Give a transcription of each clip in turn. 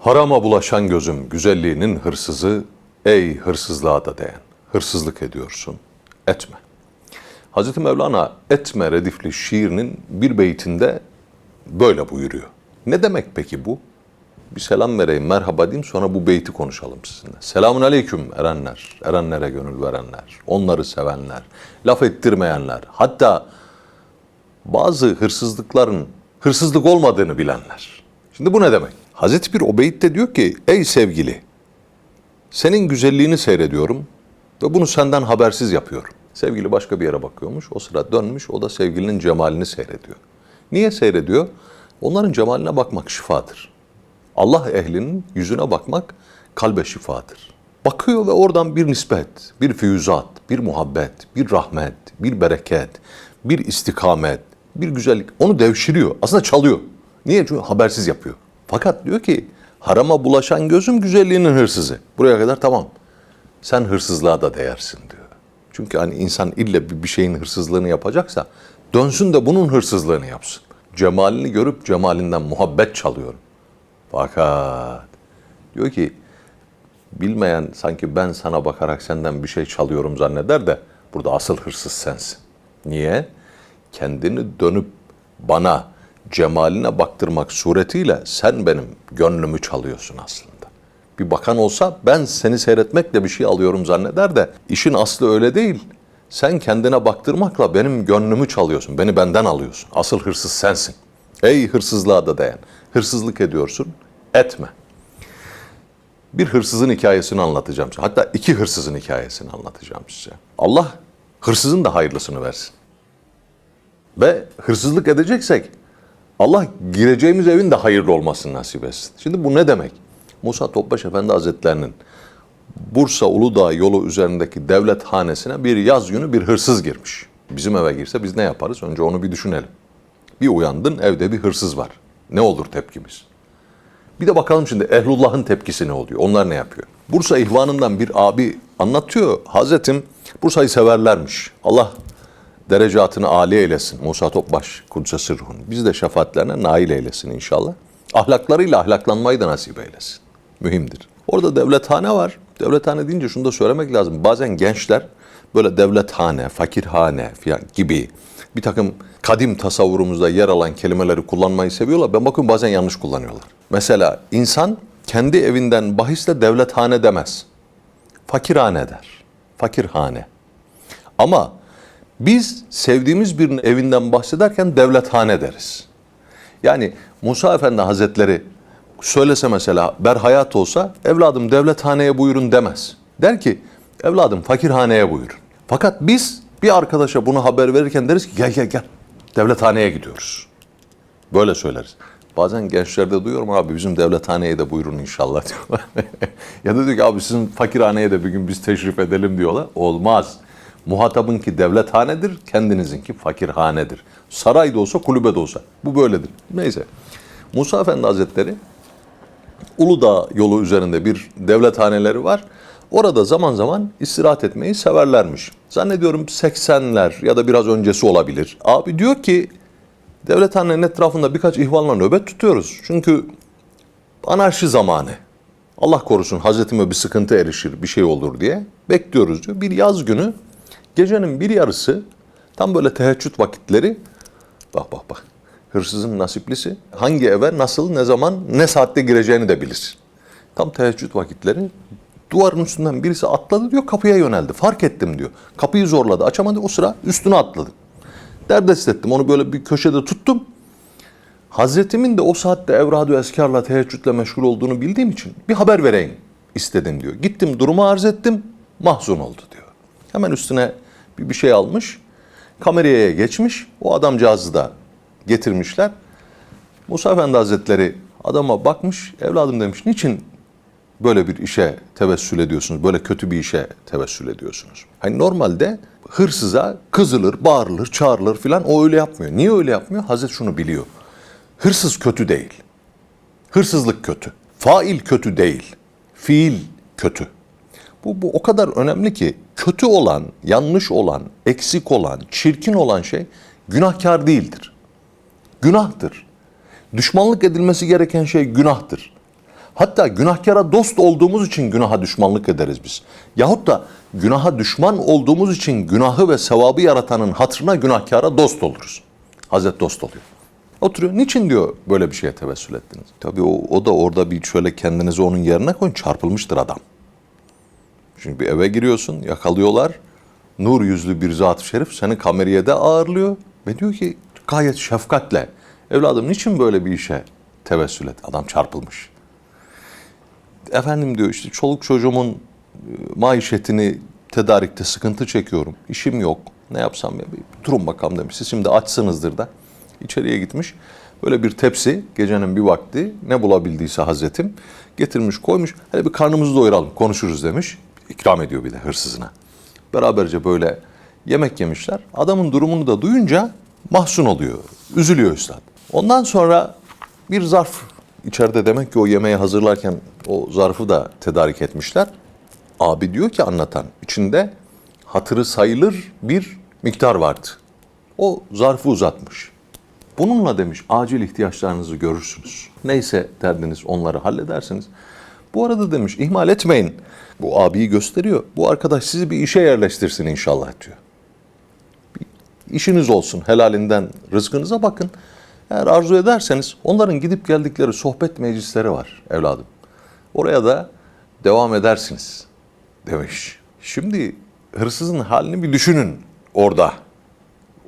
Harama bulaşan gözüm güzelliğinin hırsızı, ey hırsızlığa da değen. Hırsızlık ediyorsun, etme. Hazreti Mevlana etme redifli şiirinin bir beytinde böyle buyuruyor. Ne demek peki bu? Bir selam vereyim, merhaba diyeyim sonra bu beyti konuşalım sizinle. Selamun aleyküm erenler, erenlere gönül verenler, onları sevenler, laf ettirmeyenler, hatta bazı hırsızlıkların hırsızlık olmadığını bilenler. Şimdi bu ne demek? Hazreti bir o beyitte diyor ki, ey sevgili, senin güzelliğini seyrediyorum ve bunu senden habersiz yapıyorum. Sevgili başka bir yere bakıyormuş, o sıra dönmüş, o da sevgilinin cemalini seyrediyor. Niye seyrediyor? Onların cemaline bakmak şifadır. Allah ehlinin yüzüne bakmak kalbe şifadır. Bakıyor ve oradan bir nispet, bir füyüzat, bir muhabbet, bir rahmet, bir bereket, bir istikamet, bir güzellik onu devşiriyor. Aslında çalıyor. Niye? Çünkü habersiz yapıyor. Fakat diyor ki harama bulaşan gözüm güzelliğinin hırsızı. Buraya kadar tamam. Sen hırsızlığa da değersin diyor. Çünkü hani insan ille bir şeyin hırsızlığını yapacaksa dönsün de bunun hırsızlığını yapsın. Cemalini görüp cemalinden muhabbet çalıyorum. Fakat diyor ki bilmeyen sanki ben sana bakarak senden bir şey çalıyorum zanneder de burada asıl hırsız sensin. Niye? Kendini dönüp bana cemaline baktırmak suretiyle sen benim gönlümü çalıyorsun aslında. Bir bakan olsa ben seni seyretmekle bir şey alıyorum zanneder de işin aslı öyle değil. Sen kendine baktırmakla benim gönlümü çalıyorsun. Beni benden alıyorsun. Asıl hırsız sensin. Ey hırsızlığa da dayan. Hırsızlık ediyorsun. Etme. Bir hırsızın hikayesini anlatacağım size. Hatta iki hırsızın hikayesini anlatacağım size. Allah hırsızın da hayırlısını versin. Ve hırsızlık edeceksek Allah gireceğimiz evin de hayırlı olmasını nasip etsin. Şimdi bu ne demek? Musa Topbaş Efendi Hazretlerinin Bursa Uludağ yolu üzerindeki devlet hanesine bir yaz günü bir hırsız girmiş. Bizim eve girse biz ne yaparız? Önce onu bir düşünelim. Bir uyandın evde bir hırsız var. Ne olur tepkimiz? Bir de bakalım şimdi Ehlullah'ın tepkisi ne oluyor? Onlar ne yapıyor? Bursa ihvanından bir abi anlatıyor. Hazretim Bursa'yı severlermiş. Allah derecatını âli eylesin. Musa Topbaş Kudüs'e sırrın. Biz de şefaatlerine nail eylesin inşallah. Ahlaklarıyla ahlaklanmayı da nasip eylesin. Mühimdir. Orada devlethane var. Devlethane deyince şunu da söylemek lazım. Bazen gençler böyle devlethane, fakirhane falan gibi bir takım kadim tasavvurumuzda yer alan kelimeleri kullanmayı seviyorlar. Ben bakıyorum bazen yanlış kullanıyorlar. Mesela insan kendi evinden bahisle devlethane demez. Fakirhane der. Fakirhane. Ama biz sevdiğimiz birinin evinden bahsederken devlethane deriz. Yani Musa Efendi Hazretleri söylese mesela berhayat olsa evladım devlethaneye buyurun demez. Der ki evladım fakirhaneye buyurun. Fakat biz bir arkadaşa bunu haber verirken deriz ki gel gel gel devlethaneye gidiyoruz. Böyle söyleriz. Bazen gençlerde duyuyorum abi bizim devlethaneye de buyurun inşallah diyorlar. ya da diyor ki abi sizin fakirhaneye de bir gün biz teşrif edelim diyorlar. Olmaz. Muhatabınki devlethanedir, kendinizinki fakirhanedir. Saray da olsa, kulübe de olsa. Bu böyledir. Neyse. Musa Efendi Hazretleri Uludağ yolu üzerinde bir devlethaneleri var. Orada zaman zaman istirahat etmeyi severlermiş. Zannediyorum 80'ler ya da biraz öncesi olabilir. Abi diyor ki devlethanenin etrafında birkaç ihvanla nöbet tutuyoruz. Çünkü anarşi zamanı. Allah korusun Hazretime bir sıkıntı erişir, bir şey olur diye bekliyoruz diyor. Bir yaz günü gecenin bir yarısı tam böyle teheccüd vakitleri bak bak bak hırsızın nasiplisi hangi eve nasıl ne zaman ne saatte gireceğini de bilir. Tam teheccüd vakitleri duvarın üstünden birisi atladı diyor kapıya yöneldi. Fark ettim diyor. Kapıyı zorladı açamadı o sıra üstüne atladı. Derdest ettim onu böyle bir köşede tuttum. Hazretimin de o saatte evradu eskarla teheccüdle meşgul olduğunu bildiğim için bir haber vereyim istedim diyor. Gittim durumu arz ettim mahzun oldu diyor. Hemen üstüne bir, bir şey almış. Kameraya geçmiş. O adamcağızı da getirmişler. Musa Efendi Hazretleri adama bakmış. Evladım demiş niçin böyle bir işe tevessül ediyorsunuz? Böyle kötü bir işe tevessül ediyorsunuz. Hani normalde hırsıza kızılır, bağırılır, çağrılır filan o öyle yapmıyor. Niye öyle yapmıyor? Hazret şunu biliyor. Hırsız kötü değil. Hırsızlık kötü. Fail kötü değil. Fiil kötü. Bu, bu o kadar önemli ki kötü olan, yanlış olan, eksik olan, çirkin olan şey günahkar değildir. Günahtır. Düşmanlık edilmesi gereken şey günahtır. Hatta günahkara dost olduğumuz için günaha düşmanlık ederiz biz. Yahut da günaha düşman olduğumuz için günahı ve sevabı yaratanın hatırına günahkara dost oluruz. Hazret dost oluyor. Oturuyor. Niçin diyor böyle bir şeye tevessül ettiniz? Tabii o, o da orada bir şöyle kendinizi onun yerine koyun. Çarpılmıştır adam. Şimdi bir eve giriyorsun, yakalıyorlar. Nur yüzlü bir zat-ı şerif seni kameriyede ağırlıyor. Ve diyor ki gayet şefkatle. Evladım niçin böyle bir işe tevessül et? Adam çarpılmış. Efendim diyor işte çoluk çocuğumun e, maişetini tedarikte sıkıntı çekiyorum. İşim yok. Ne yapsam ya? Bir durun bakalım demiş. Siz şimdi açsınızdır da. İçeriye gitmiş. Böyle bir tepsi gecenin bir vakti ne bulabildiyse Hazretim getirmiş koymuş. Hele bir karnımızı doyuralım konuşuruz demiş. İkram ediyor bir de hırsızına. Beraberce böyle yemek yemişler. Adamın durumunu da duyunca mahzun oluyor. Üzülüyor üstad. Ondan sonra bir zarf içeride demek ki o yemeği hazırlarken o zarfı da tedarik etmişler. Abi diyor ki anlatan içinde hatırı sayılır bir miktar vardı. O zarfı uzatmış. Bununla demiş acil ihtiyaçlarınızı görürsünüz. Neyse derdiniz onları halledersiniz. Bu arada demiş ihmal etmeyin. Bu abiyi gösteriyor. Bu arkadaş sizi bir işe yerleştirsin inşallah diyor. Bir işiniz olsun helalinden rızkınıza bakın. Eğer arzu ederseniz onların gidip geldikleri sohbet meclisleri var evladım. Oraya da devam edersiniz demiş. Şimdi hırsızın halini bir düşünün orada.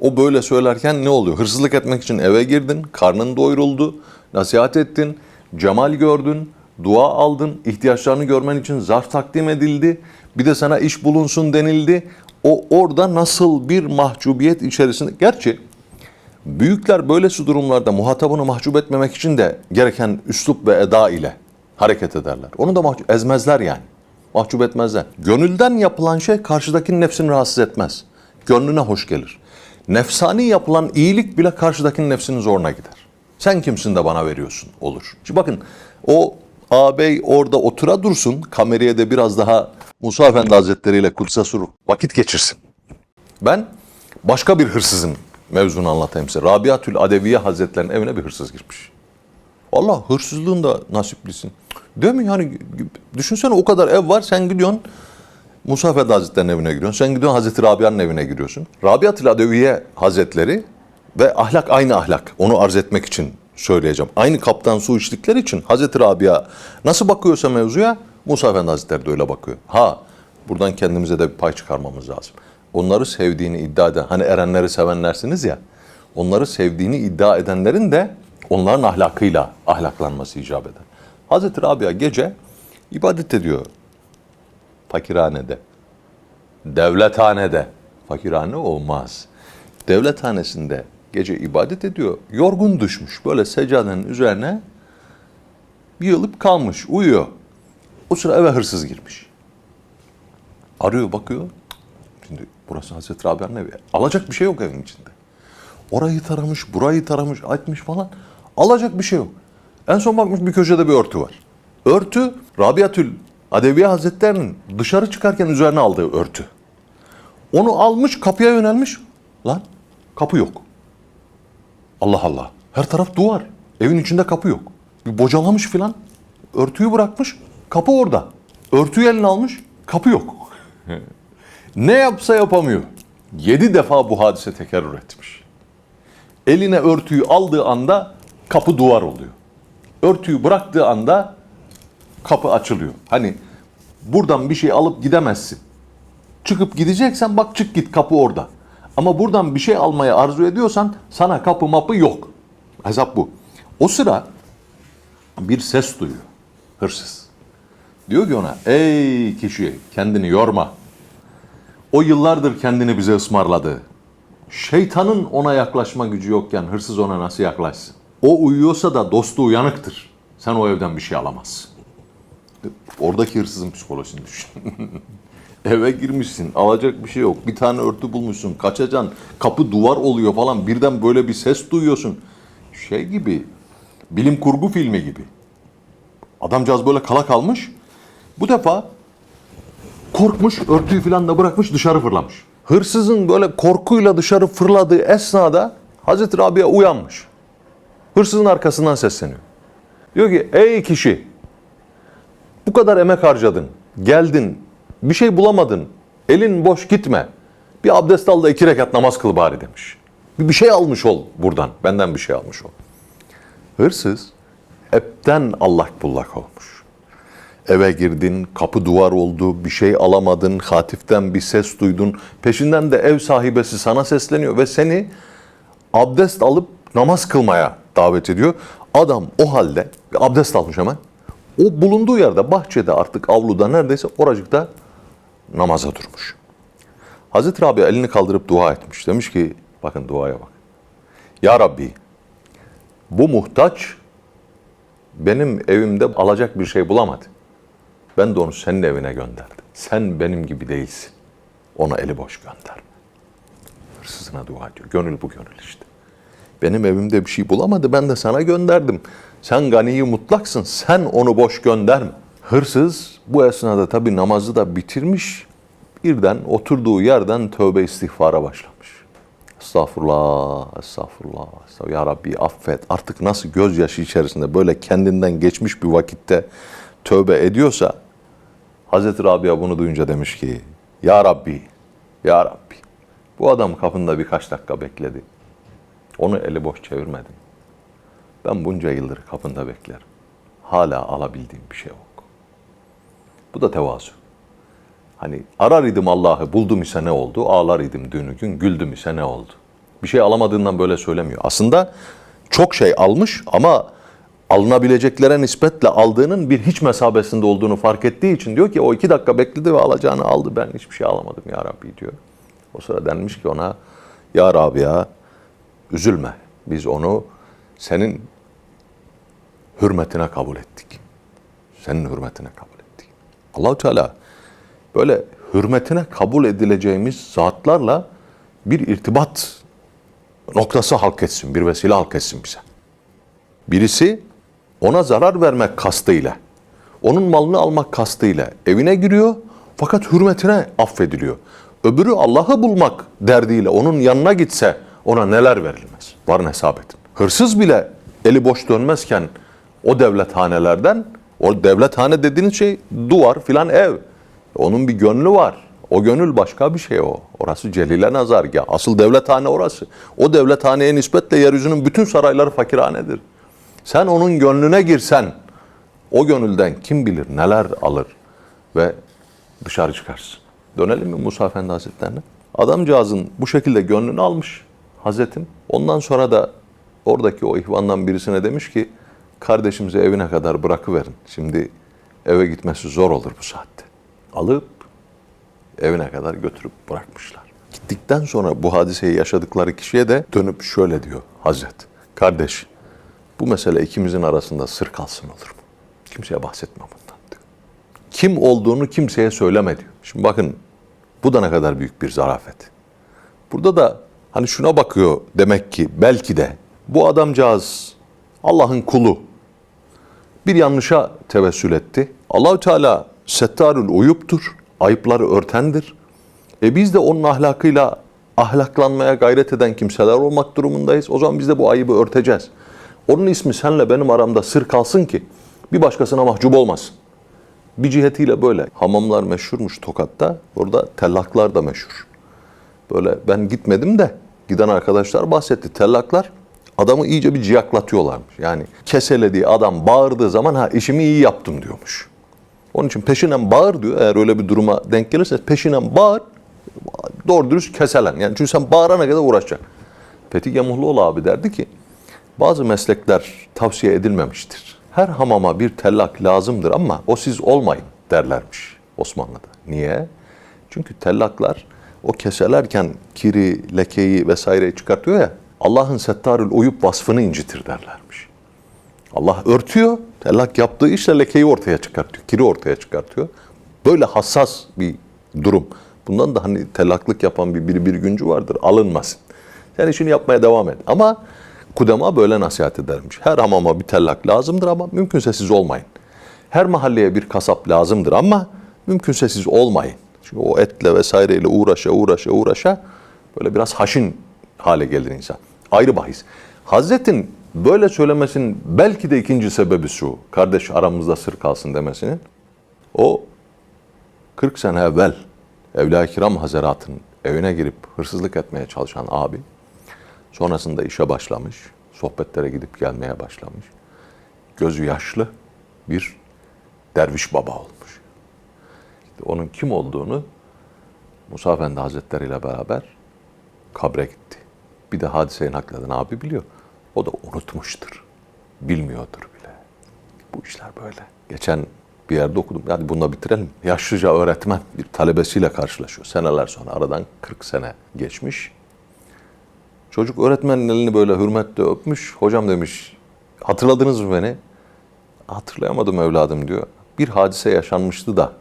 O böyle söylerken ne oluyor? Hırsızlık etmek için eve girdin, karnın doyuruldu, nasihat ettin, cemal gördün, dua aldın, ihtiyaçlarını görmen için zarf takdim edildi. Bir de sana iş bulunsun denildi. O orada nasıl bir mahcubiyet içerisinde... Gerçi büyükler böylesi durumlarda muhatabını mahcup etmemek için de gereken üslup ve eda ile hareket ederler. Onu da mahcup ezmezler yani. Mahcup etmezler. Gönülden yapılan şey karşıdakinin nefsini rahatsız etmez. Gönlüne hoş gelir. Nefsani yapılan iyilik bile karşıdakinin nefsinin zoruna gider. Sen kimsin de bana veriyorsun olur. Şimdi bakın o ağabey orada otura dursun. Kameraya da biraz daha Musa Efendi Hazretleri ile Kudüs'e sur vakit geçirsin. Ben başka bir hırsızın mevzunu anlatayım size. Rabiatül Adeviye Hazretleri'nin evine bir hırsız girmiş. Allah hırsızlığın da nasiplisin. Değil mi yani düşünsene o kadar ev var sen gidiyorsun Musa Efendi Hazretleri'nin evine giriyorsun. Sen gidiyorsun Hazreti Rabia'nın evine giriyorsun. Rabiatül Adeviye Hazretleri ve ahlak aynı ahlak. Onu arz etmek için söyleyeceğim. Aynı kaptan su içtikleri için Hazreti Rabia nasıl bakıyorsa mevzuya Musa Efendi Hazretleri de öyle bakıyor. Ha buradan kendimize de bir pay çıkarmamız lazım. Onları sevdiğini iddia eden, hani erenleri sevenlersiniz ya, onları sevdiğini iddia edenlerin de onların ahlakıyla ahlaklanması icap eder. Hazreti Rabia gece ibadet ediyor fakirhanede. Devlethanede. Fakirhane olmaz. Devlethanesinde gece ibadet ediyor. Yorgun düşmüş. Böyle seccadenin üzerine yığılıp kalmış. Uyuyor. O sıra eve hırsız girmiş. Arıyor bakıyor. Şimdi burası Hazreti Rabia'nın evi. Alacak bir şey yok evin içinde. Orayı taramış, burayı taramış, açmış falan. Alacak bir şey yok. En son bakmış bir köşede bir örtü var. Örtü Rabiatül Adeviye Hazretleri'nin dışarı çıkarken üzerine aldığı örtü. Onu almış kapıya yönelmiş. Lan kapı yok. Allah Allah. Her taraf duvar. Evin içinde kapı yok. Bir bocalamış filan. Örtüyü bırakmış. Kapı orada. Örtüyü eline almış. Kapı yok. ne yapsa yapamıyor. Yedi defa bu hadise tekerrür etmiş. Eline örtüyü aldığı anda kapı duvar oluyor. Örtüyü bıraktığı anda kapı açılıyor. Hani buradan bir şey alıp gidemezsin. Çıkıp gideceksen bak çık git kapı orada. Ama buradan bir şey almaya arzu ediyorsan sana kapı mapı yok. Hesap bu. O sıra bir ses duyuyor. Hırsız. Diyor ki ona ey kişi kendini yorma. O yıllardır kendini bize ısmarladı. Şeytanın ona yaklaşma gücü yokken hırsız ona nasıl yaklaşsın? O uyuyorsa da dostu uyanıktır. Sen o evden bir şey alamazsın. Oradaki hırsızın psikolojisini düşün. Eve girmişsin, alacak bir şey yok. Bir tane örtü bulmuşsun, kaçacaksın. Kapı duvar oluyor falan. Birden böyle bir ses duyuyorsun. Şey gibi, bilim kurgu filmi gibi. Adamcağız böyle kala kalmış. Bu defa korkmuş, örtüyü falan da bırakmış dışarı fırlamış. Hırsızın böyle korkuyla dışarı fırladığı esnada Hazreti Rabia uyanmış. Hırsızın arkasından sesleniyor. Diyor ki ey kişi Bu kadar emek harcadın. Geldin. Bir şey bulamadın. Elin boş gitme. Bir abdest al da iki rekat namaz kıl bari demiş. Bir, şey almış ol buradan. Benden bir şey almış ol. Hırsız hepten allak bullak olmuş. Eve girdin, kapı duvar oldu, bir şey alamadın, hatiften bir ses duydun. Peşinden de ev sahibesi sana sesleniyor ve seni abdest alıp namaz kılmaya davet ediyor. Adam o halde abdest almış hemen. O bulunduğu yerde bahçede artık avluda neredeyse oracıkta namaza durmuş. Hazreti Rabia elini kaldırıp dua etmiş. Demiş ki bakın duaya bak. Ya Rabbi bu muhtaç benim evimde alacak bir şey bulamadı. Ben de onu senin evine gönderdim. Sen benim gibi değilsin. Ona eli boş gönderme. Hırsızına dua ediyor. Gönül bu gönül işte. Benim evimde bir şey bulamadı. Ben de sana gönderdim. Sen ganiyi mutlaksın. Sen onu boş gönderme. Hırsız bu esnada tabi namazı da bitirmiş. Birden oturduğu yerden tövbe istiğfara başlamış. Estağfurullah, estağfurullah, estağfurullah. Ya Rabbi affet. Artık nasıl gözyaşı içerisinde böyle kendinden geçmiş bir vakitte tövbe ediyorsa Hazreti Rabia bunu duyunca demiş ki Ya Rabbi, Ya Rabbi bu adam kapında birkaç dakika bekledi. Onu eli boş çevirmedim. Ben bunca yıldır kapında beklerim. Hala alabildiğim bir şey yok. Bu da tevazu. Hani arar idim Allah'ı buldum ise ne oldu? Ağlar idim dünü gün güldüm ise ne oldu? Bir şey alamadığından böyle söylemiyor. Aslında çok şey almış ama alınabileceklere nispetle aldığının bir hiç mesabesinde olduğunu fark ettiği için diyor ki o iki dakika bekledi ve alacağını aldı. Ben hiçbir şey alamadım ya Rabbi diyor. O sıra denmiş ki ona ya Rabia üzülme. Biz onu senin hürmetine kabul ettik. Senin hürmetine kabul ettik. Allahu Teala böyle hürmetine kabul edileceğimiz zatlarla bir irtibat noktası halk etsin, bir vesile halk etsin bize. Birisi ona zarar vermek kastıyla, onun malını almak kastıyla evine giriyor fakat hürmetine affediliyor. Öbürü Allah'ı bulmak derdiyle onun yanına gitse ona neler verilmez? Varın hesap edin. Hırsız bile eli boş dönmezken o devlethanelerden, o devlethane dediğiniz şey duvar filan ev. Onun bir gönlü var. O gönül başka bir şey o. Orası celile nazargah. Asıl devlethane orası. O devlethaneye nispetle yeryüzünün bütün sarayları fakirhanedir. Sen onun gönlüne girsen o gönülden kim bilir neler alır ve dışarı çıkarsın. Dönelim mi Musa Efendi Hazretlerine? Adamcağızın bu şekilde gönlünü almış Hazretim. Ondan sonra da oradaki o ihvandan birisine demiş ki kardeşimizi evine kadar bırakıverin. Şimdi eve gitmesi zor olur bu saatte. Alıp evine kadar götürüp bırakmışlar. Gittikten sonra bu hadiseyi yaşadıkları kişiye de dönüp şöyle diyor Hazret. Kardeş bu mesele ikimizin arasında sır kalsın olur mu? Kimseye bahsetme bundan diyor. Kim olduğunu kimseye söyleme diyor. Şimdi bakın bu da ne kadar büyük bir zarafet. Burada da hani şuna bakıyor demek ki belki de bu adamcağız Allah'ın kulu bir yanlışa tevessül etti. Allahü Teala settarül uyuptur, ayıpları örtendir. E biz de onun ahlakıyla ahlaklanmaya gayret eden kimseler olmak durumundayız. O zaman biz de bu ayıbı örteceğiz. Onun ismi senle benim aramda sır kalsın ki bir başkasına mahcup olmasın. Bir cihetiyle böyle. Hamamlar meşhurmuş Tokat'ta. Orada tellaklar da meşhur. Böyle ben gitmedim de giden arkadaşlar bahsetti. Tellaklar adamı iyice bir ciyaklatıyorlarmış. Yani keselediği adam bağırdığı zaman ha işimi iyi yaptım diyormuş. Onun için peşinen bağır diyor. Eğer öyle bir duruma denk gelirse peşinen bağır. Doğru dürüst keselen. Yani çünkü sen bağırana kadar uğraşacaksın. Fethi Gemuhluoğlu abi derdi ki bazı meslekler tavsiye edilmemiştir. Her hamama bir tellak lazımdır ama o siz olmayın derlermiş Osmanlı'da. Niye? Çünkü tellaklar o keselerken kiri, lekeyi vesaireyi çıkartıyor ya Allah'ın settarül uyup vasfını incitir derlermiş. Allah örtüyor, tellak yaptığı işle lekeyi ortaya çıkartıyor, kiri ortaya çıkartıyor. Böyle hassas bir durum. Bundan da hani tellaklık yapan bir bir, bir güncü vardır, alınmasın. Sen işini yapmaya devam et. Ama kudema böyle nasihat edermiş. Her hamama bir tellak lazımdır ama mümkünse siz olmayın. Her mahalleye bir kasap lazımdır ama mümkünse siz olmayın. Çünkü o etle vesaireyle uğraşa uğraşa uğraşa böyle biraz haşin hale gelir insan. Ayrı bahis. Hazretin böyle söylemesinin belki de ikinci sebebi şu. Kardeş aramızda sır kalsın demesinin. O 40 sene evvel Evliya Kiram Hazretleri'nin evine girip hırsızlık etmeye çalışan abi sonrasında işe başlamış, sohbetlere gidip gelmeye başlamış. Gözü yaşlı bir derviş baba olmuş. İşte onun kim olduğunu Musa Efendi Hazretleri ile beraber kabre gitti. Bir de hadiseyi nakleden abi biliyor. O da unutmuştur. Bilmiyordur bile. Bu işler böyle. Geçen bir yerde okudum. Yani bununla bitirelim. Yaşlıca öğretmen bir talebesiyle karşılaşıyor. Seneler sonra aradan 40 sene geçmiş. Çocuk öğretmenin elini böyle hürmetle öpmüş. Hocam demiş hatırladınız mı beni? Hatırlayamadım evladım diyor. Bir hadise yaşanmıştı da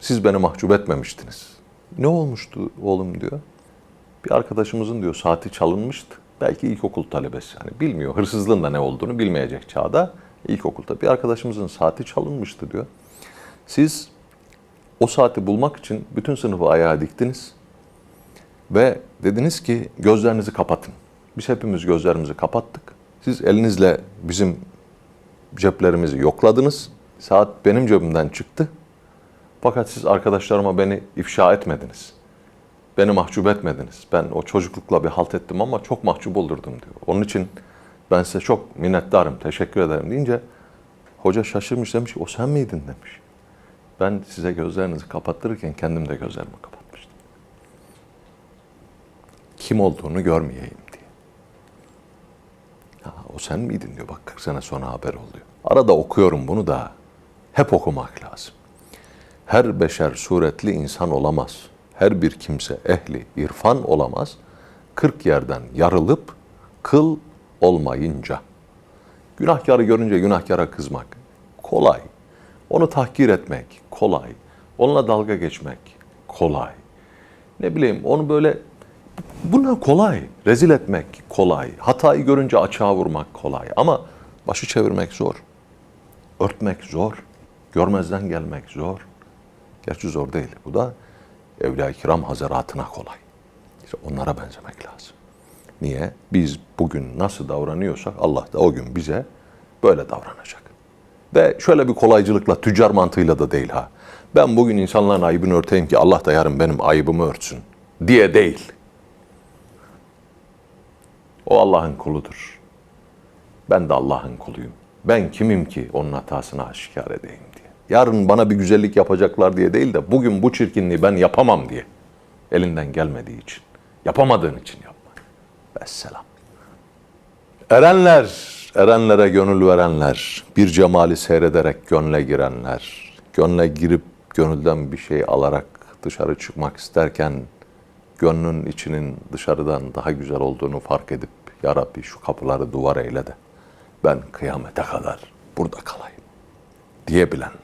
siz beni mahcup etmemiştiniz. Ne olmuştu oğlum diyor. Bir arkadaşımızın diyor saati çalınmıştı. Belki ilkokul talebesi. Hani bilmiyor hırsızlığın da ne olduğunu bilmeyecek çağda. İlkokulda bir arkadaşımızın saati çalınmıştı diyor. Siz o saati bulmak için bütün sınıfı ayağa diktiniz. Ve dediniz ki gözlerinizi kapatın. Biz hepimiz gözlerimizi kapattık. Siz elinizle bizim ceplerimizi yokladınız. Saat benim cebimden çıktı. Fakat siz arkadaşlarıma beni ifşa etmediniz. Beni mahcup etmediniz. Ben o çocuklukla bir halt ettim ama çok mahcup olurdum diyor. Onun için ben size çok minnettarım, teşekkür ederim deyince hoca şaşırmış demiş ki o sen miydin demiş. Ben size gözlerinizi kapattırırken kendim de gözlerimi kapatmıştım. Kim olduğunu görmeyeyim diye. Ha, o sen miydin diyor bak 40 sene sonra haber oluyor. Arada okuyorum bunu da hep okumak lazım. Her beşer suretli insan olamaz. Her bir kimse ehli irfan olamaz. Kırk yerden yarılıp kıl olmayınca. Günahkarı görünce günahkara kızmak kolay. Onu tahkir etmek kolay. Onunla dalga geçmek kolay. Ne bileyim onu böyle buna kolay. Rezil etmek kolay. Hatayı görünce açığa vurmak kolay. Ama başı çevirmek zor. Örtmek zor. Görmezden gelmek zor. Gerçi zor değil. Bu da Evliya Kiram Hazretine kolay. İşte onlara benzemek lazım. Niye? Biz bugün nasıl davranıyorsak Allah da o gün bize böyle davranacak. Ve şöyle bir kolaycılıkla, tüccar mantığıyla da değil ha. Ben bugün insanların ayıbını örteyim ki Allah da yarın benim ayıbımı örtsün diye değil. O Allah'ın kuludur. Ben de Allah'ın kuluyum. Ben kimim ki onun hatasını aşikar edeyim. Yarın bana bir güzellik yapacaklar diye değil de bugün bu çirkinliği ben yapamam diye. Elinden gelmediği için. Yapamadığın için yapma. Vesselam. Erenler, erenlere gönül verenler, bir cemali seyrederek gönle girenler, gönle girip gönülden bir şey alarak dışarı çıkmak isterken gönlün içinin dışarıdan daha güzel olduğunu fark edip Ya Rabbi şu kapıları duvar eyle de ben kıyamete kadar burada kalayım diyebilenler.